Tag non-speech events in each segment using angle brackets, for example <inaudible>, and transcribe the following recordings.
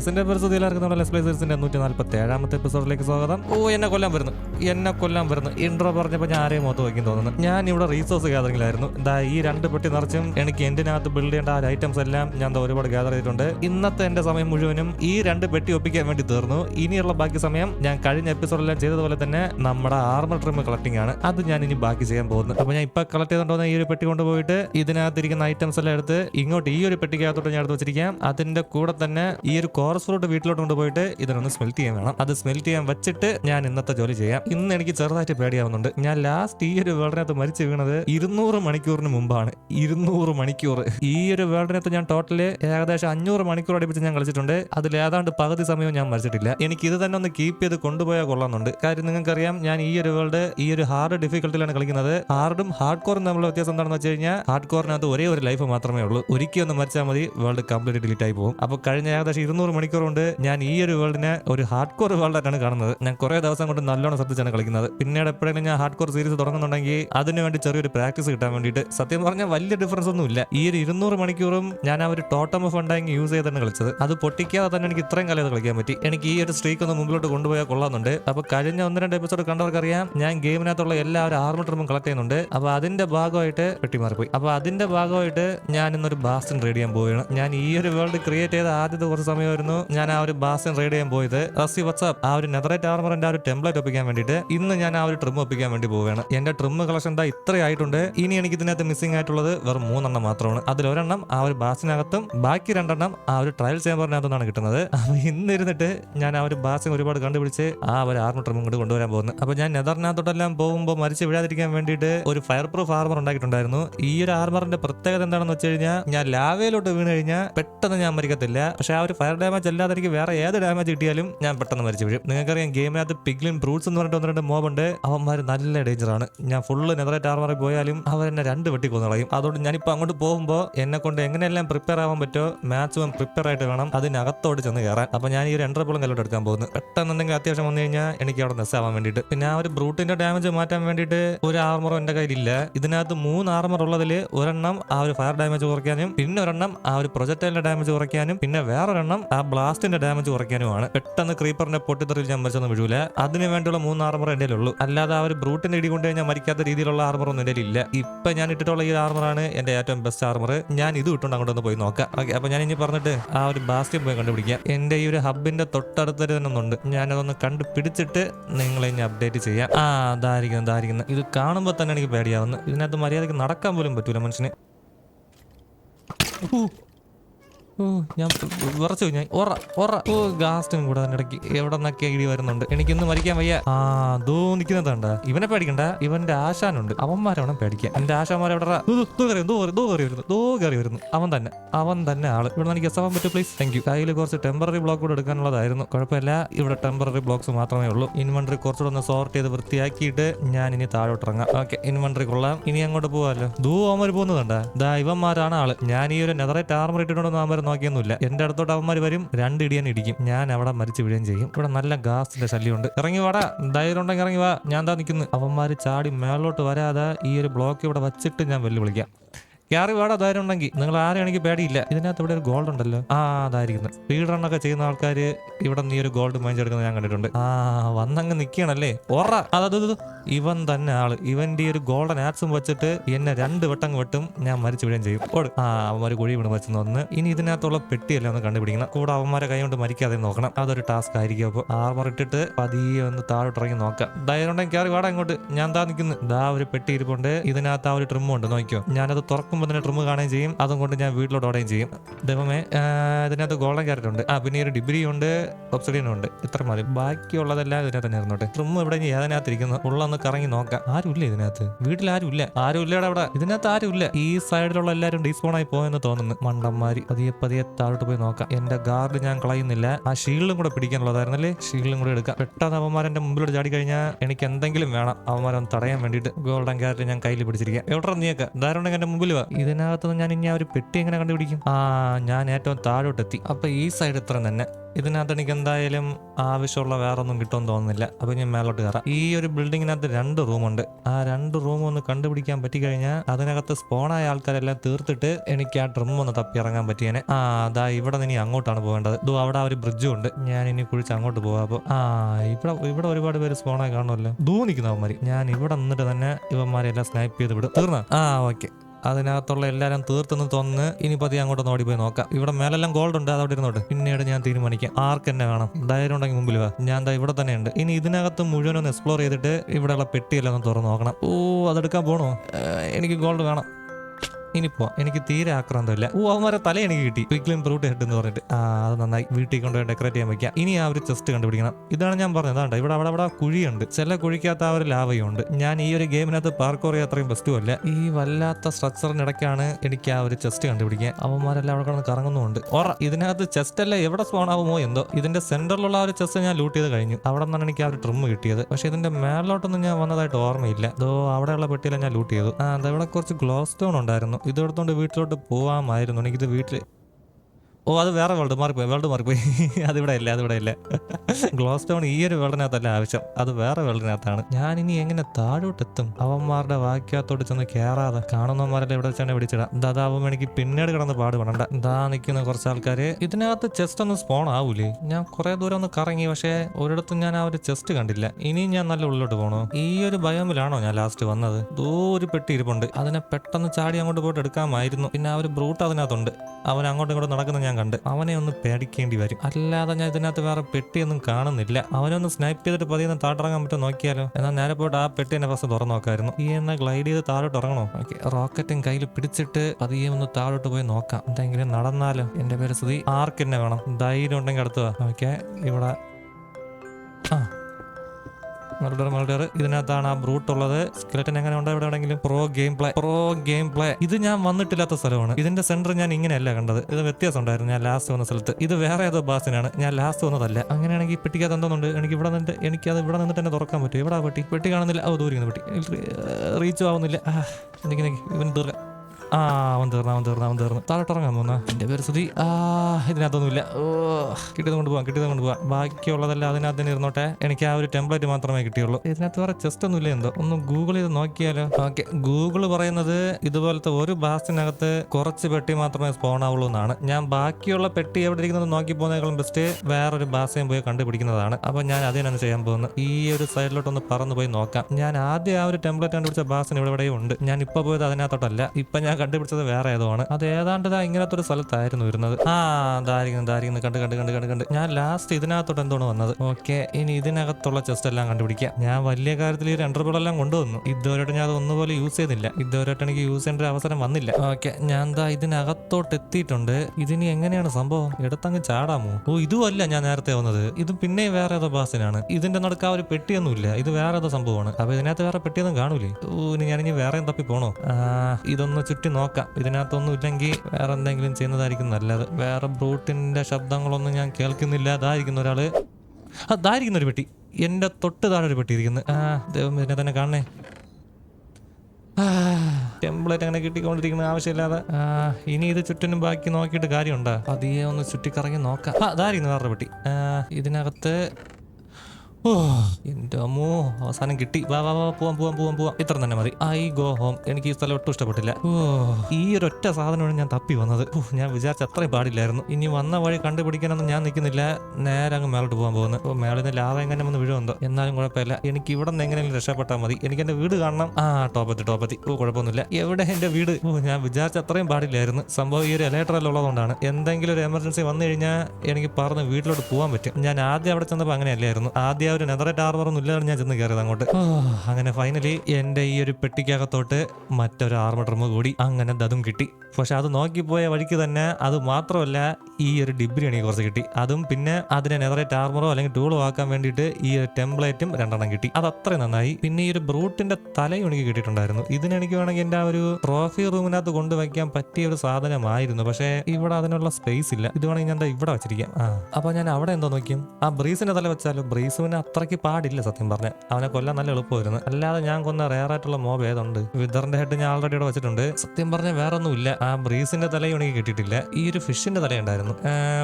Recent പരിസ്ഥിതി എല്ലാവർക്കും നമ്മുടെ ലെസ് പ്ലേസേഴ്സിന്റെ നൂറ്റി നാല്പത്തി ഏഴാമത്തെ എപ്പിസോഡിലേക്ക് സ്വാഗതം. ഓ എന്നെ കൊല്ലാൻ വരുന്നു. എന്നെ കൊല്ലാൻ വരുന്നു. ഇൻട്രോ പറഞ്ഞപ്പോൾ ഞാൻ ആരെയും മൊത്തം വയ്ക്കും തോന്നുന്നു. ഞാൻ ഇവിടെ റീസോഴ്സ് ഗ്യാതറിംഗിലായിരുന്നു എന്താ ഈ രണ്ട് പെട്ടി നിറച്ചും എനിക്ക് എന്തിനകത്ത് ബിൽഡ് ചെയ്യേണ്ട ആ ഐറ്റംസ് എല്ലാം ഞാൻ ഒരുപാട് ഗ്യാദർ ചെയ്തിട്ടുണ്ട്. ഇന്നത്തെ എന്റെ സമയം മുഴുവനും ഈ രണ്ട് പെട്ടി ഒപ്പിക്കാൻ വേണ്ടി തീർന്നു. ഇനിയുള്ള ബാക്കി സമയം ഞാൻ കഴിഞ്ഞ എപ്പിസോഡെല്ലാം ചെയ്തതുപോലെ തന്നെ നമ്മുടെ ആർമർ ട്രിം കളക്ടിംഗ് ആണ്. അത് ഞാൻ ഇനി ബാക്കി ചെയ്യാൻ പോകുന്നു. അപ്പൊ ഞാൻ ഇപ്പൊ കളക്ട് ചെയ്തുകൊണ്ടുവന്ന ഈ ഒരു പെട്ടി കൊണ്ടുപോയിട്ട് ഇതിനകത്തിരിക്കുന്ന ഐറ്റംസ് എല്ലാം എടുത്ത് ഇങ്ങോട്ട് ഈ ഒരു പെട്ടിക്കകത്തോട്ട് ഞാൻ എടുത്ത് വെച്ചിരിക്കാം. അതിന്റെ കൂടെ തന്നെ ഈ ഒരു കോറസ് ഫ്രൂട്ട് വീട്ടിലോട്ട് കൊണ്ടുപോയിട്ട് ഇതിനൊന്ന് സ്മെൽറ്റ് ചെയ്യാൻ വേണം. അത് സ്മെൽറ്റ് ചെയ്യാൻ വെച്ചിട്ട് ഞാൻ ഇന്നത്തെ ജോലി ചെയ്യാം. ഇന്ന് എനിക്ക് ചെറുതായിട്ട് പേടിയാവുന്നുണ്ട്. ഞാൻ ലാസ്റ്റ് ഈ ഒരു വേൾഡിനകത്ത് മരിച്ചു വീണത് ഇരുന്നൂറ് മണിക്കൂറിന് മുമ്പാണ്. ഇരുന്നൂറ് മണിക്കൂർ. ഈ ഒരു വേൾഡിനകത്ത് ഞാൻ ടോട്ടൽ ഏകദേശം അഞ്ഞൂറ് മണിക്കൂർ അടുപ്പിച്ച് ഞാൻ കളിച്ചിട്ടുണ്ട്. അതിൽ ഏതാണ്ട് പകുതി സമയവും ഞാൻ മരിച്ചിട്ടില്ല. എനിക്ക് ഇത് തന്നെ ഒന്ന് കീപ്പ് ചെയ്ത് കൊണ്ടുപോയാൽ കൊള്ളാമെന്നുണ്ട്. കാര്യം നിങ്ങൾക്കറിയാം ഞാൻ ഈ ഒരു വേൾഡ് ഈ ഒരു ഹാർഡ് ഡിഫിക്കൽട്ടിലാണ് കളിക്കുന്നത്. ഹാർഡും ഹാർഡ് കോറും തമ്മിലുള്ള വ്യത്യാസം എന്താണെന്ന് വെച്ച് കഴിഞ്ഞാൽ ഹാർഡ് കോറിനകത്ത് ഒരേ ഒരു ലൈഫ് മാത്രമേ ഉള്ളൂ. ഒരിക്കൽ ഒന്ന് മരിച്ചാൽ മതി വേൾഡ് കംപ്ലീറ്റ് ഡിലീറ്റ് ആയി പോകും. അപ്പോൾ കഴിഞ്ഞ ഏകദേശം ഇരുന്നൂറ് മണിക്കൂർ കൊണ്ട് ഞാൻ ഈ ഒരു വേൾഡിനെ ഒരു ഹാർഡ് കോർ വേൾഡായിട്ടാണ് കാണുന്നത്. ഞാൻ കുറേ ദിവസം കൊണ്ട് നല്ലോണം ശ്രദ്ധിച്ചാണ് കളിക്കുന്നത്. പിന്നീട് എപ്പോഴെങ്കിലും ഞാൻ ഹാർഡ് കോർ സീരീസ് തുടങ്ങുന്നുണ്ടെങ്കിൽ അതിനുവേണ്ടി ചെറിയൊരു പ്രാക്ടീസ് കിട്ടാൻ വേണ്ടിയിട്ട് സത്യം പറഞ്ഞാൽ വലിയ ഡിഫറൻസ് ഒന്നും ഇല്ല. ഈ ഒരു ഇരുന്നൂറ് മണിക്കൂറും ഞാൻ ആ ഒരു ടോട്ടം ഓഫ് ഉണ്ടായെങ്കിൽ യൂസ് ചെയ്താണ് കളിച്ചത്. അത് പൊട്ടിക്കാതെ തന്നെ എനിക്ക് ഇത്രയും കാലം അത് കളിക്കാൻ പറ്റി. എനിക്ക് ഈ ഒരു സ്ട്രീക്ക് ഒന്ന് മുമ്പിലോട്ട് കൊണ്ടുപോയാൽ കൊള്ളാമെന്നുണ്ട്. അപ്പോൾ കഴിഞ്ഞ ഒന്ന് രണ്ട് എപ്പിസോഡ് കണ്ടവർക്കറിയാം ഞാൻ ഗെയിമിനകത്തുള്ള എല്ലാ ഒരു ആർമർ ട്രിമും കളക്ട് ചെയ്യുന്നുണ്ട്. അപ്പോൾ അതിന്റെ ഭാഗമായിട്ട് വെട്ടിമാറിപ്പോയി. അപ്പോൾ അതിന്റെ ഭാഗമായിട്ട് ഞാൻ ഇന്നൊരു ബാസ്റ്റൻ റെഡി ചെയ്യാൻ പോവുകയാണ്. ഞാൻ ഈ ഒരു വേൾഡ് ക്രിയേറ്റ് ചെയ്ത ആദ്യത്തെ കുറച്ച് സമയമായിരുന്നു ഞാൻ ആ ഒരു ബാസിൻ റൈഡ് ചെയ്യാൻ പോയത്. റസി വാട്സ്ആപ്പ് ആ ഒരു നെതറേറ്റ് ആർമറിന്റെ ആ ഒരു ടെംപ്ലേറ്റ് ഒപ്പിക്കാൻ വേണ്ടിയിട്ട് ഇന്ന് ഞാൻ ആ ഒരു ട്രിം ഒപ്പിക്കാൻ വേണ്ടി പോവുകയാണ്. എന്റെ ട്രിം കളക്ഷൻ എന്താ ഇത്രയായിട്ടുണ്ട് ഇനി എനിക്ക് ഇതിനകത്ത് മിസ്സിംഗ് ആയിട്ടുള്ളത് വെറും മൂന്നെണ്ണം മാത്രമാണ്. അതിൽ ഒരെണ്ണം ആ ഒരു ബാസിനകത്തും ബാക്കി രണ്ടെണ്ണം ആ ഒരു ട്രയൽ ചേമ്പറിനകത്തുനിന്നാണ് കിട്ടുന്നത്. അപ്പൊ ഇന്ന് ഇരുന്നിട്ട് ഞാൻ ആ ഒരു ബാസിൻ ഒരുപാട് കണ്ടുപിടിച്ച് ആ ഒരു ആർമർ ട്രിം ഇങ്ങോട്ട് കൊണ്ടുവരാൻ പോകുന്നത് അപ്പൊ ഞാൻ നെതറിനകത്തോട്ടെല്ലാം പോകുമ്പോൾ മരിച്ചു വീഴാതിരിക്കാൻ വേണ്ടിയിട്ട് ഒരു ഫയർ പ്രൂഫ് ആർമർ ഉണ്ടാക്കിയിട്ടുണ്ടായിരുന്നു. ഈ ഒരു ആർമറിന്റെ പ്രത്യേകത എന്താണെന്ന് വെച്ച് കഴിഞ്ഞാൽ ഞാൻ ലാവയിലോട്ട് വീണ് കഴിഞ്ഞാൽ പെട്ടെന്ന് ഞാൻ മരിക്കത്തില്ല. പക്ഷെ ആ ഒരു ഫയർ ഡാമേജ് അല്ലാതെ എനിക്ക് വേറെ ഏത് ഡാമേജ് കിട്ടിയാലും ഞാൻ പെട്ടെന്ന് മരിച്ചു വീഴും. നിങ്ങൾക്കറിയാം ഗെയിമിനകത്ത് പിഗ്ലിൻ ബ്രൂട്ട്സ് എന്ന് പറഞ്ഞിട്ട് ഒന്ന് രണ്ട് മോബുണ്ട് അവന്മാർ നല്ല ഡേഞ്ചറാണ് ഞാൻ ഫുള്ള് നെതറേറ്റ് ആർമറിൽ പോയാലും അവർ എന്നെ രണ്ട് വെട്ടി കൊന്നുകളയും അതുകൊണ്ട് ഞാനിപ്പോൾ അങ്ങോട്ട് പോകുമ്പോൾ എന്നെ കൊണ്ട് എങ്ങനെയെല്ലാം പ്രിപ്പയർ ആവാൻ പറ്റുമോ മാക്സിമം പ്രിപ്പയർ ആയിട്ട് വേണം അതിനകത്തോട്ട് ചെന്ന് കയറാൻ അപ്പൊ ഞാൻ ഈ ഒരു എൻട്രപ്പോളും കല്ലോട്ട് എടുക്കാൻ പോകുന്നു. പെട്ടെന്ന് എന്തെങ്കിലും അത്യാവശ്യം വന്നു കഴിഞ്ഞാൽ എനിക്ക് അവിടെ നെസ് ആവാൻ വേണ്ടിയിട്ട്. പിന്നെ ആ ഒരു ബ്രൂട്ടിന്റെ ഡാമേജ് മാറ്റാൻ വേണ്ടിയിട്ട് ഒരു ആർമറും എന്റെ കയ്യിലില്ല. ഇതിനകത്ത് മൂന്ന് ആർമർ ഉള്ളതിൽ ഒരെണ്ണം ആ ഒരു ഫയർ ഡാമേജ് കുറയ്ക്കാനും പിന്നെ ഒരെണ്ണം ആ ഒരു പ്രൊജക്ടൈലിന്റെ ഡാമേജ് കുറയ്ക്കാനും പിന്നെ വേറൊരെണ്ണം ആ ബ്ലാസ്റ്റിന്റെ ഡാമേജ് കുറയ്ക്കാനുമാണ്. പെട്ടെന്ന് ക്രീപ്പറിന്റെ പൊട്ടിത്തെറിയിൽ ഞാൻ മരിച്ചൊന്നും വീഴൂല അതിന് വേണ്ടിയുള്ള മൂന്ന് ആർമർ എന്റെ ഉള്ളൂ അല്ലാതെ ആ ഒരു ബ്രൂട്ടിന്റെ ഇടി കൊണ്ട് ഞാൻ മരിക്കാത്ത രീതിയിലുള്ള ആർമർ ഒന്നും എന്റെ ഇല്ല ഇപ്പൊ ഞാൻ ഇട്ടിട്ടുള്ള ഈ ആർമറാണ് എന്റെ ഏറ്റവും ബെസ്റ്റ് ആർമർ ഞാൻ ഇത് ഇട്ടുകൊണ്ട് അങ്ങോട്ടൊന്ന് പോയി നോക്കാം. ഓക്കെ അപ്പൊ ഞാൻ ഇനി പറഞ്ഞിട്ട് ആ ഒരു ബ്ലാസ്റ്റിൽ പോയി കണ്ടുപിടിക്കാം. എന്റെ ഈ ഒരു ഹബിന്റെ തൊട്ടടുത്ത് തന്നെ ഒന്നുണ്ട് ഞാനതൊന്ന് കണ്ടുപിടിച്ചിട്ട് നിങ്ങളെ ഇനി അപ്ഡേറ്റ് ചെയ്യാം. ആ അതായിരിക്കുന്നു അതായിരിക്കുന്നു. ഇത് കാണുമ്പോൾ തന്നെ എനിക്ക് പേടിയാവുന്നു. ഇതിനകത്ത് മര്യാദയ്ക്ക് നടക്കാൻ പോലും പറ്റൂല മനുഷ്യന്. ഞാൻ വിറച്ചു ഞാൻ ഒറ ഒറ ഓ ഗാസ്റ്റും കൂടെ തന്നെ ഇടയ്ക്ക് എവിടെ നിന്നൊക്കെ ഇടി വരുന്നുണ്ട്. എനിക്കൊന്നും മരിക്കാൻ വയ്യ. ആ ദോ നിൽക്കുന്നതാണ്ട ഇവനെ പേടിക്കണ്ട. ഇവന്റെ ആശാനുണ്ട്. അവന്മാരവണം പേടിക്കാൻ. എന്റെ ആശാന്മാരെ അവിടെ ദോ ദോ കയറി വരുന്നു. ദോ കയറി വരുന്നു. അവൻ തന്നെ. അവൻ തന്നെ ആൾ. ഇവിടെ എനിക്ക് എസ് പറ്റും പ്ലീസ്? Thank you. കയ്യിൽ കുറച്ച് ടെമ്പററി ബ്ലോക്ക് കൂടെ എടുക്കാനുള്ളതായിരുന്നു. കുഴപ്പമില്ല. ഇവിടെ ടെമ്പററി ബ്ലോക്ക്സ് മാത്രമേ ഉള്ളൂ. ഇൻവെന്ററി കുറച്ചുകൂടെ ഒന്ന് സോർട്ട് ചെയ്ത് വൃത്തിയാക്കിയിട്ട് ഞാൻ ഇനി താഴോട്ട് ഇറങ്ങാം. ഓക്കെ ഇൻവെന്ററി കൊള്ളാം. ഇനി അങ്ങോട്ട് പോവാല്ലോ ദൂ അവന്മാർ പോകുന്നതുണ്ട. ദാ ഇവന്മാരാണ് ആൾ. ഞാൻ ഈ ഒരു നെതറേറ്റ് ആർമർ ഇട്ടിട്ടുണ്ടോ അവന്മാർ നോക്കിയൊന്നുമില്ല. എന്റെ അടുത്തോട്ട് അവന്മാര് വരും രണ്ട് ഇടിയൻ ഇടിക്കും. ഞാൻ അവിടെ മരിച്ചു വീഴുകയും ചെയ്യും. ഇവിടെ നല്ല ഗാസിന്റെ ശല്യമുണ്ട്. ഇറങ്ങി വാടാ. ധൈര്യം ഉണ്ടെങ്കിൽ ഇറങ്ങി വാ. ഞാൻ എന്താ നിൽക്കുന്നു. അവന്മാര് ചാടി മേളോട്ട് വരാതെ ഈ ഒരു ബ്ലോക്ക് ഇവിടെ വെച്ചിട്ട് ഞാൻ വെല്ലുവിളിക്കാം. കയറി വേടാ ധൈര്യം ഉണ്ടെങ്കിൽ. നിങ്ങൾ ആരെയാണെങ്കിൽ പേടിയില്ല. ഇതിനകത്ത് ഇവിടെ ഒരു ഗോൾഡ് ഉണ്ടല്ലോ. ആ അതായിരിക്കുന്നു. സ്പീഡ് റണ്ണൊക്കെ ചെയ്യുന്ന ആൾക്കാർ ഇവിടെ നീ ഒരു ഗോൾഡ് മൈൻഡ് എടുക്കുന്നത് ഞാൻ കണ്ടിട്ടുണ്ട്. ആ വന്നങ്ങ് നിൽക്കണല്ലേ ഓറ അതത് ഇവൻ തന്നെ ആൾ. ഇവന്റെ ഒരു ഗോൾഡൻ ആപ്സും വെച്ചിട്ട് എന്നെ രണ്ട് വട്ടം വെട്ടും ഞാൻ മരിച്ചു വിടുകയും ചെയ്യും. ഓട്. ആ അവന്മാര് കുഴി വീണ് വെച്ചെന്ന് ഒന്ന് ഇനി ഇതിനകത്തുള്ള പെട്ടിയല്ലേ ഒന്ന് കണ്ടുപിടിക്കണം. കൂടെ അവന്മാരെ കൈ കൊണ്ട് മരിക്കാതെ നോക്കണം. അതൊരു ടാസ്ക് ആയിരിക്കും അപ്പോൾ ആർമർ ഇട്ടിട്ട് പതിയെ ഒന്ന് താഴോട്ട് ഇറങ്ങി നോക്കാം ഡയറുണ്ടെങ്കിൽ കയറി വാടാ ഇങ്ങോട്ട്. ഞാൻ താ നിൽക്കുന്നു. ദാ ഒരു പെട്ടി ഇരിപ്പുണ്ട്. ഇതിനകത്ത് ആ ഒരു ട്രിം ഉണ്ട്. നോക്കിയോ ഞാനത് തുറക്കുമ്പോൾ തന്നെ ട്രിം കാണുകയും ചെയ്യും. അതും കൊണ്ട് ഞാൻ വീട്ടിലോട്ട് ഓടുകയും ചെയ്യും. ദൈവമേ ഇതിനകത്ത് ഗോൾഡൻ ക്യാരറ്റ് ഉണ്ട്. ആ പിന്നെ ഒരു ഡിബ്രി ഉണ്ട്. ഒബ്സിഡിയനും ഉണ്ട്. ഇത്ര മതി. ബാക്കിയുള്ളതെല്ലാം ഇതിനകത്ത് തന്നെ ഇരുന്നോട്ടെ. ട്രിം ഇവിടെ ഏതിനകത്തിരിക്കുന്നു ഏതിനകത്ത് ഉള്ളൊന്ന് കറങ്ങി നോക്കാം. ആരുമില്ല ഇതിനകത്ത്. വീട്ടിൽ ആരുമില്ല. ആരും ഇല്ലടാ അവിടെ. ഇതിനകത്ത് ആരുമില്ല. ഈ സൈഡിലുള്ള എല്ലാവരും ഡീസ്പോണായി പോയെന്ന് തോന്നുന്നു. മണ്ടന്മാരി പതിയെ പതിയെ താഴോട്ട് പോയി നോക്കാം. എന്റെ ഗാർഡ് ഞാൻ കളയുന്നില്ല. ആ ഷീൽഡും കൂടെ പിടിക്കാനുള്ളതായിരുന്നല്ലേ? ഷീൽഡും കൂടെ എടുക്കാം. പെട്ടെന്ന് അവന്മാരെന്റെ മുമ്പിലോട്ട് ചാടി കഴിഞ്ഞാൽ എനിക്ക് എന്തെങ്കിലും വേണം. അവന്മാരൊന്ന് തടയാൻ വേണ്ടിട്ട് ഗോൾഡൻ ക്യാരറ്റ് ഞാൻ കയ്യിൽ പിടിച്ചിരിക്കാം. എവിടെ നീക്ക ധാരണ എന്റെ മുമ്പിൽ വാ. ഇതിനകത്ത് ഞാൻ ഇനി ആ ഒരു പെട്ടി എങ്ങനെ കണ്ടുപിടിക്കും? ആ ഞാൻ ഏറ്റവും താഴോട്ടെത്തി. അപ്പൊ ഈ സൈഡ് ഇത്ര തന്നെ. ഇതിനകത്ത് എനിക്ക് എന്തായാലും ആവശ്യമുള്ള വേറെ ഒന്നും കിട്ടുമെന്ന് തോന്നുന്നില്ല. അപ്പൊ ഞാൻ മേലോട്ട് കയറാം. ഈ ഒരു ബിൽഡിങ്ങിനകത്ത് രണ്ട് റൂമുണ്ട്. ആ രണ്ട് റൂം ഒന്ന് കണ്ടുപിടിക്കാൻ പറ്റിക്കഴിഞ്ഞാൽ അതിനകത്ത് സ്പോണായ ആൾക്കാരെല്ലാം തീർത്തിട്ട് എനിക്ക് ആ ഡ്രം ഒന്ന് തപ്പി ഇറങ്ങാൻ പറ്റിയനെ. ആ അതാ ഇവിടെ ഇനി അങ്ങോട്ടാണ് പോകേണ്ടത്. ഇതോ അവിടെ ഒരു ബ്രിഡ്ജും ഉണ്ട് ഞാൻ ഇനി കുഴിച്ച് അങ്ങോട്ട് പോവാ. അപ്പോൾ ആ ഇവിടെ ഇവിടെ ഒരുപാട് പേര് സ്പോണായി കാണുമല്ലോ. ദൂ നിൽക്കുന്നവന്മാര് ഞാൻ ഇവിടെ നിന്നിട്ട് തന്നെ ഇവന്മാരെല്ലാം സ്നൈപ്പ് ചെയ്ത് വിടും. തീർന്നാ? ആ ഓക്കെ. അതിനകത്തുള്ള എല്ലാരും തീർത്തെന്ന് തോന്നുന്നു. ഇനി പതി അങ്ങോട്ട് ഓടിപ്പോയി പോയി നോക്കാം. ഇവിടെ മേലെല്ലാം ഗോൾഡ് ഉണ്ട്. അതവിടെ ഇരുന്നോട്ട് പിന്നീട് ഞാൻ തീരുമാനിക്കാം. ആർക്ക് എന്നെ കാണാം ധൈര്യം ഉണ്ടെങ്കിൽ മുമ്പിൽ വാ. ഞാൻ ദാ ഇവിടെ തന്നെ ഉണ്ട് ഇനി ഇതിനകത്ത് മുഴുവൻ ഒന്ന് എക്സ്പ്ലോർ ചെയ്തിട്ട് ഇവിടെയുള്ള പെട്ടിയെല്ലാം ഒന്ന് തുറന്ന് നോക്കണം. ഓ അതെടുക്കാൻ പോണോ? എനിക്ക് ഗോൾഡ് വേണം. ഇനി പോവാം. എനിക്ക് തീരെ ആക്രാന്തമില്ല. ഓ അവന്മാരെ തല എനിക്ക് കിട്ടി. ക്വിക്ലിൻ ബ്രൂട്ട് ഹെഡ് എന്ന് പറഞ്ഞിട്ട്. ആ അത് നന്നായി വീട്ടിൽ കൊണ്ടുപോയി ഡെക്കറേറ്റ് ചെയ്യാൻ വെക്കാം. ഇനി ആ ഒരു ചെസ്റ്റ് കണ്ടുപിടിക്കണം. ഇതാണ് ഞാൻ പറഞ്ഞത്. അതാണ്ട് ഇവിടെ അവിടെ അവിടെ കുഴിയുണ്ട്. ചില കുഴിക്കകത്ത് ആ ഒരു ലാവയുണ്ട്. ഞാൻ ഈ ഒരു ഗെയിമിനകത്ത് പാർക്കോർ അത്രയും ബെസ്റ്റും അല്ല. ഈ വല്ലാത്ത സ്ട്രക്ചറിനിടയ്ക്കാണ് എനിക്ക് ആ ഒരു ചെസ്റ്റ് കണ്ടുപിടിക്കാൻ. അവന്മാരെല്ലാം അവിടെ കിടന്ന് കറങ്ങുന്നുണ്ട് ഓറ ഇതിനകത്ത് ചെസ്റ്റ് അല്ല? എവിടെ സ്പോൺ ആവുമോ എന്തോ? ഇതിന്റെ സെന്ററിലുള്ള ആ ഒരു ചെസ്റ്റ് ഞാൻ ലൂട്ട് ചെയ്ത് കഴിഞ്ഞു. അവിടെ നിന്നാണ് എനിക്ക് ആ ഒരു ട്രിം കിട്ടിയത്. പക്ഷെ ഇതിന്റെ മേലോട്ടൊന്നും ഞാൻ വന്നതായിട്ട് ഓർമ്മയില്ല. അതോ അവിടെയുള്ള പെട്ടിയിലെ ഞാൻ ലൂട്ട് ചെയ്തു. ആ അതവിടെ കുറച്ച് ഗ്ലോ സ്റ്റോൺ ഉണ്ടായിരുന്നു. ഇത് എടുത്തോണ്ട് വീട്ടിലോട്ട് പോവാമായിരുന്നു. എനിക്കിത് വീട്ടിൽ ഓ അത് വേറെ വേൾഡ് മാറിപ്പോയി വേൾഡ് മാറിപ്പോയി. <laughs> അതിവിടെ ഇല്ല അതിവിടെ ഇല്ല. <laughs> ഗ്ലോ സ്റ്റോൺ ഈ ഒരു വേൾഡിനകത്തല്ല ആവശ്യം. അത് വേറെ വേൾഡിനകത്താണ് ഞാൻ ഇനി എങ്ങനെ താഴോട്ടെത്തും? അവന്മാരുടെ വാക്യത്തോട് ചെന്ന് കയറാതെ കാണുന്നവന്മാരെല്ലാം ഇവിടെ വെച്ചാണ് പിടിച്ചിടാം. ദാതാവും എനിക്ക് പിന്നീട് കിടന്ന് പാടുപെടണ്ട ദാ നിൽക്കുന്ന കുറച്ച് ആൾക്കാര് ഇതിനകത്ത് ചെസ്റ്റ് ഒന്ന് സ്പോൺ ആവൂലേ? ഞാൻ കുറെ ദൂരം ഒന്ന് കറങ്ങി പക്ഷേ ഒരിടത്തും ഞാൻ ആ ഒരു ചെസ്റ്റ് കണ്ടില്ല. ഇനിയും ഞാൻ നല്ല ഉള്ളിലോട്ട് പോകണോ ഈ ഒരു ബയോമിലാണോ ഞാൻ ലാസ്റ്റ് വന്നത്? ദോ ഒരു പെട്ടി ഇരിപ്പുണ്ട്. അതിനെ പെട്ടെന്ന് ചാടി അങ്ങോട്ട് പോയിട്ട് എടുക്കാമായിരുന്നു. പിന്നെ ആ ഒരു ബ്രൂട്ട് അതിനകത്തുണ്ട്. അവൻ അങ്ങോട്ടും ഇങ്ങോട്ടും നടക്കുന്ന ഞാൻ കണ്ട് അവനെ ഒന്ന് പേടിക്കേണ്ടി വരും. അല്ലാതെ ഞാൻ ഇതിനകത്ത് വേറെ പെട്ടിയൊന്നും കാണുന്നില്ല. അവനൊന്ന് സ്നൈപ്പ് ചെയ്തിട്ട് പതിയെ താട്ടിറങ്ങാൻ പറ്റുമോ നോക്കിയാലോ. എന്നാൽ നേരെ പോയിട്ട് ആ പെട്ടി എന്നെ ഫസ്റ്റ് തുറന്നു നോക്കായിരുന്നു. ഈ എന്നെ ഗ്ലൈഡ് ചെയ്ത് താഴോട്ട് ഇറങ്ങണോ? ഓക്കെ റോക്കറ്റും കയ്യിൽ പിടിച്ചിട്ട് പതിയെ ഒന്ന് താഴോട്ട് പോയി നോക്കാം. എന്തെങ്കിലും നടന്നാലോ? എന്റെ പേര് സ്ഥിതി ആർക്ക് എന്നെ വേണം? ധൈര്യം ഉണ്ടെങ്കിൽ അടുത്തുവാ ഓക്കെ ഇവിടെ മൾഡർ മൾഡർ ഇതിനകത്താണ് ആ ബ്രൂട്ട് ഉള്ളത്. സ്കെലറ്റൻ എങ്ങനെ ഉണ്ട് ഇവിടെ എവിടെയെങ്കിലും pro game play pro game play ഇത് ഞാൻ വന്നിട്ടില്ലാത്ത സ്ഥലമാണ്. ഇതിന്റെ സെന്റർ ഞാൻ ഇങ്ങനെയല്ല കണ്ടത്. ഇത് വ്യത്യാസം ഉണ്ടായിരുന്നു. ഞാൻ ലാസ്റ്റ് വന്ന സ്ഥലത്ത്. ഇത് വേറെ ഏതോ ബാസിനാണ്. ഞാൻ ലാസ്റ്റ് വന്നതല്ല. അങ്ങനെയാണെങ്കിൽ പെട്ടിക്കകത്ത് എന്തോന്നുണ്ട്? എനിക്ക് ഇവിടെ നിന്ന് എനിക്ക് അത് ഇവിടെ നിന്നിട്ട് തന്നെ തുറക്കാൻ പറ്റും എവിടെ പെട്ടി? പെട്ടി കാണുന്നില്ല. ഓ ദൂരിക്കുന്ന പെട്ടി. റീച്ച് ആവുന്നില്ല. എനിക്ക് ഇവൻ തീർക്കാം ആ അവൻ തീർന്നു അവൻ തീർന്നു അവൻ തീർന്നു. താഴോട്ടിറങ്ങാൻ തോന്നാ എന്റെ പേര് സുധി. ആ ഇതിനകത്തൊന്നുമില്ല. ഓ കിട്ടിയത് കൊണ്ട് പോവാം കിട്ടിയത് കൊണ്ട് പോവാം. ബാക്കിയുള്ളതെല്ലാം അതിനകത്ത് തന്നെ ഇരുന്നോട്ടെ. എനിക്ക് ആ ഒരു ടെംപ്ലേറ്റ് മാത്രമേ കിട്ടിയുള്ളൂ. ഇതിനകത്ത് വേറെ ചെസ്റ്റ് ഒന്നും ഇല്ല എന്തോ. ഒന്ന് ഗൂഗിൾ ചെയ്ത് നോക്കിയാലോ. ഓക്കെ ഗൂഗിൾ പറയുന്നത് ഇതുപോലത്തെ ഒരു ബാസ്റ്റിനകത്ത് കുറച്ച് പെട്ടി മാത്രമേ സ്പോൺ ആവുള്ളൂ എന്നാണ്. ഞാൻ ബാക്കിയുള്ള പെട്ടി എവിടെ ഇരിക്കുന്നത് നോക്കി പോകുന്നതിനേക്കാളും ബെസ്റ്റ് വേറൊരു ബാസ്സേം പോയി കണ്ടുപിടിക്കുന്നതാണ്. അപ്പൊ ഞാൻ അതിനാണ് ചെയ്യാൻ പോകുന്നത് ഈ ഒരു സൈഡിലോട്ടൊന്ന് പറന്ന് പോയി നോക്കാം. ഞാൻ ആദ്യം ആ ഒരു ടെംപ്ലേറ്റ് കണ്ടുപിടിച്ച ബാസിന് ഇവിടെ ഉണ്ട്. ഞാൻ ഇപ്പൊ പോയത് അതിനകത്തോട്ടല്ല. ഇപ്പൊ ഞാൻ കണ്ടുപിടിച്ചത് വേറെ ഏതോ ആണ് അത് ഏതാണ്ട് ഇങ്ങനത്തെ ഒരു സ്ഥലത്തായിരുന്നു വരുന്നത്. ആ ദാരിക്കുന്നു ദാരിക്കുന്നു കണ്ട് കണ്ട് കണ്ട് കണ്ട് കണ്ട്. ഞാൻ ലാസ്റ്റ് ഇതിനകത്തോട്ട് എന്തോണ് വന്നത്? ഓക്കെ ഇനി ഇതിനകത്തുള്ള ചെസ്റ്റ് എല്ലാം കണ്ടുപിടിക്കാം. ഞാൻ വലിയ കാര്യത്തിൽ ഈ രണ്ടർ എല്ലാം കൊണ്ടുവന്നു. ഇതുവരെയായിട്ട് ഞാൻ അത് ഒന്നുപോലെ യൂസ് ചെയ്തില്ല. ഇതുവരെയായിട്ട് എനിക്ക് യൂസ് ചെയ്യേണ്ട ഒരു അവസരം വന്നില്ല. ഓക്കെ ഞാൻ എന്താ ഇതിനകത്തോട്ട് എത്തിയിട്ടുണ്ട്. ഇതിനി എങ്ങനെയാണ് സംഭവം? എടുത്തങ്ങ് ചാടാമോ ഓ ഇതുമല്ല ഞാൻ നേരത്തെ വന്നത്. ഇത് പിന്നെ വേറെ ഏതോ ബാസിനാണ് ഇതിന്റെ നടുക്ക് ഒരു പെട്ടിയൊന്നുമില്ല. ഇത് വേറെ ഏതോ സംഭവമാണ്. അപ്പൊ ഇതിനകത്ത് വേറെ പെട്ടിയൊന്നും കാണൂലേ? ഓ ഇനി ഞാനിനി വേറെയും തപ്പി പോണോ? ഇതൊന്ന് ചുറ്റി നോക്കാം. ഇതിനകത്തൊന്നും ഇല്ലെങ്കിൽ വേറെ എന്തെങ്കിലും ചെയ്യുന്നതായിരിക്കും നല്ലത്. വേറെ ബ്രൂട്ടിന്റെ ശബ്ദങ്ങളൊന്നും ഞാൻ കേൾക്കുന്നില്ല. അതായിരിക്കുന്ന ഒരാൾ. അതായിരിക്കുന്ന ഒരു പെട്ടി. എന്റെ തൊട്ട് താഴെ ഒരു പെട്ടി ഇരിക്കുന്നു. ആ ദൈവം എന്നെ തന്നെ കാണണേ. ടെംപ്ലേറ്റ് അങ്ങനെ കിട്ടിക്കൊണ്ടിരിക്കുന്ന ആവശ്യമില്ലാതെ. ഇനി ഇത് ചുറ്റിനും ബാക്കി നോക്കിയിട്ട് കാര്യമുണ്ടോ? പതിയെ ഒന്ന് ചുറ്റിക്കറങ്ങി നോക്കാം. അതായിരിക്കുന്നു വേറെ പെട്ടി. ഇതിനകത്ത് അമ്മോ അവസാനം കിട്ടി. വാ വാ വാ പോവാം പോവാം പോവാം പോവാം. ഇത്ര തന്നെ മതി. ഐ ഗോ ഹോം എനിക്ക് ഈ സ്ഥലം ഒട്ടും ഇഷ്ടപ്പെട്ടില്ല. ഓ ഈ ഒരു ഒറ്റ സാധനമാണ് ഞാൻ തപ്പി വന്നത്. ഞാൻ വിചാരിച്ച അത്രയും പാടില്ലായിരുന്നു. ഇനി വന്ന വഴി കണ്ടുപിടിക്കാനൊന്നും ഞാൻ നിൽക്കുന്നില്ല. നേരെ അങ്ങ് മേലോട്ട് പോകാൻ പോകുന്നത് അപ്പോൾ മേളിൽ നിന്ന് ലാഭം എങ്ങനെ വന്ന് വീഴുമെന്തോ? എന്നാലും കുഴപ്പമില്ല. എനിക്ക് ഇവിടെ നിന്ന് എങ്ങനെയെങ്കിലും രക്ഷപ്പെട്ടാൽ മതി. എനിക്ക് എന്റെ വീട് കാണണം. ആ ടോപ്പത്തി ടോപ്പത്തി ഓ കുഴപ്പമൊന്നുമില്ല. എവിടെ എന്റെ വീട്? ഓ ഞാൻ വിചാരിച്ച അത്രയും പാടില്ലായിരുന്നു. സംഭവം ഈ ഒരു ഉള്ളതുകൊണ്ടാണ്. എന്തെങ്കിലും ഒരു എമർജൻസി വന്നു കഴിഞ്ഞാൽ എനിക്ക് പറഞ്ഞ് വീട്ടിലോട്ട് പോകാൻ പറ്റും. ഞാൻ ആദ്യം അവിടെ ചെന്നപ്പോൾ അങ്ങനെയല്ലായിരുന്നു. ആദ്യം ആ ഒരു നെതറേറ്റ് ആർബർ ഒന്നും ഇല്ലാതെ ഞാൻ ചെന്ന് കയറിയത് അങ്ങോട്ട്. അങ്ങനെ ഫൈനലി എന്റെ ഈ ഒരു പെട്ടിക്കകത്തോട്ട് മറ്റൊരു ആർമർ ഡ്രമ്മ് കൂടി അങ്ങനെ അതും കിട്ടി. പക്ഷെ അത് നോക്കിപ്പോയ വഴിക്ക് തന്നെ അത് മാത്രമല്ല ഈ ഒരു ഡിബ്രി എനിക്ക് കുറച്ച് കിട്ടി. അതും പിന്നെ അതിനെ നെതറേറ്റ് ആർമറോ അല്ലെങ്കിൽ ടൂളോ ആക്കാൻ വേണ്ടിയിട്ട് ഈ ഒരു ടെംപ്ലേറ്റും രണ്ടെണ്ണം കിട്ടി. അത് അത്രയും നന്നായി. പിന്നെ ഈ ഒരു ബ്രൂട്ടിന്റെ തലയും എനിക്ക് കിട്ടിയിട്ടുണ്ടായിരുന്നു. ഇതിന് എനിക്ക് വേണമെങ്കിൽ എന്റെ ആ ഒരു ട്രോഫി റൂമിനകത്ത് കൊണ്ടുവയ്ക്കാൻ പറ്റിയ ഒരു സാധനമായിരുന്നു. പക്ഷേ ഇവിടെ അതിനുള്ള സ്പേസ് ഇല്ല. ഇത് വേണമെങ്കിൽ ഞാൻ ഇവിടെ വെച്ചിരിക്കാം. ആ. അപ്പൊ ഞാൻ അവിടെ എന്തോ നോക്കിയും. ആ ബ്രീസിന്റെ തല വെച്ചാലും? ബ്രീസുവിന് അത്രയ്ക്ക് പാടില്ല സത്യം പറഞ്ഞ. അവനെ കൊല്ലാൻ നല്ല എളുപ്പമായിരുന്നു. അല്ലാതെ ഞാൻ കൊന്ന റെയർ ആയിട്ടുള്ള മോബ് ഏതുണ്ട്? വിതറിന്റെ ഹെഡ് ഞാൻ ഓൾറെഡി ഇവിടെ വെച്ചിട്ടുണ്ട്. സത്യം പറഞ്ഞ വേറെ ഒന്നുമില്ല ആ ബ്രീസിന്റെ തലയും എനിക്ക് കിട്ടിയിട്ടില്ല. ഈ ഒരു ഫിഷിന്റെ തലയുണ്ടായിരുന്നു.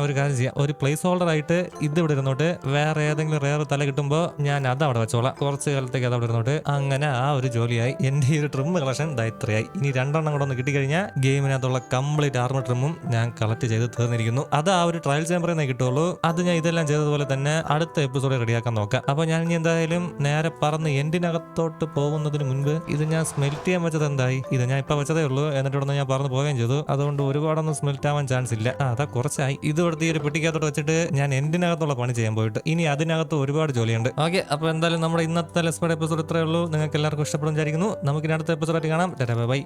ഒരു കാര്യം ചെയ്യാം. ഒരു പ്ലേസ് ഹോൾഡർ ആയിട്ട് ഇത് ഇവിടെ ഇരുന്നോട്ട് വേറെ ഏതെങ്കിലും റെയർ തല കിട്ടുമ്പോൾ ഞാൻ അത് അവിടെ വെച്ചോളാം. കുറച്ച് കാലത്തേക്ക് അത് അവിടെ ഇരുന്നോട്ട്. അങ്ങനെ ആ ഒരു ജോലിയായി. എന്റെ ഈ ഒരു ട്രിം കളക്ഷൻ ദൈത്രയായി ഇനി രണ്ടെണ്ണം കൂടെ ഒന്ന് കിട്ടിക്കഴിഞ്ഞാൽ ഗെയിമിനകത്തുള്ള കംപ്ലീറ്റ് ആർമർ ട്രിമ്മും ഞാൻ കളക്ട് ചെയ്ത് തീർന്നിരിക്കുന്നു. അത് ആ ഒരു ട്രയൽ ചേമ്പറിൽ നിന്ന് കിട്ടുള്ളൂ അത് ഞാൻ ഇതെല്ലാം ചെയ്തതുപോലെ തന്നെ അടുത്ത എപ്പിസോഡ് റെഡിയാക്കാൻ നോക്കാം. അപ്പൊ ഞാൻ ഇനി എന്തായാലും നേരെ പറന്ന് എൻഡിനകത്തോട്ട് പോകുന്നതിന് മുൻപ് ഇത് ഞാൻ സ്മെൽറ്റ് ചെയ്യാൻ വെച്ചത് എന്തായി? ഇത് ഞാൻ ഇപ്പൊ വെച്ചതേ ഉള്ളൂ. എന്നിട്ട് ഞാൻ പറന്ന് പോവുകയും ചെയ്തു. അതുകൊണ്ട് ഒരുപാടൊന്നും സ്മെൽറ്റ് ആവാൻ ചാൻസ് ഇല്ല. ആ അതാ കുറച്ചായി. ഇത് ഇവിടുത്തെ ഈ ഒരു പെട്ടിക്കകത്തോട്ട് വെച്ചിട്ട് ഞാൻ എൻഡിനകത്തുള്ള പണി ചെയ്യാൻ പോയിട്ട് ഇനി അതിനകത്ത് ഒരുപാട് ജോലിയുണ്ട്. ഓക്കെ അപ്പൊ എന്തായാലും നമ്മുടെ ഇന്നത്തെ ലെസ്പേഡ് എപ്പിസോഡ് ഇത്രയേ ഉള്ളൂ. നിങ്ങൾക്ക് എല്ലാവർക്കും ഇഷ്ടപ്പെടും വിചാരിക്കുന്നു. നമുക്ക് ഇനി അടുത്ത എപ്പിസോഡായിട്ട് കാണാം. ബൈ.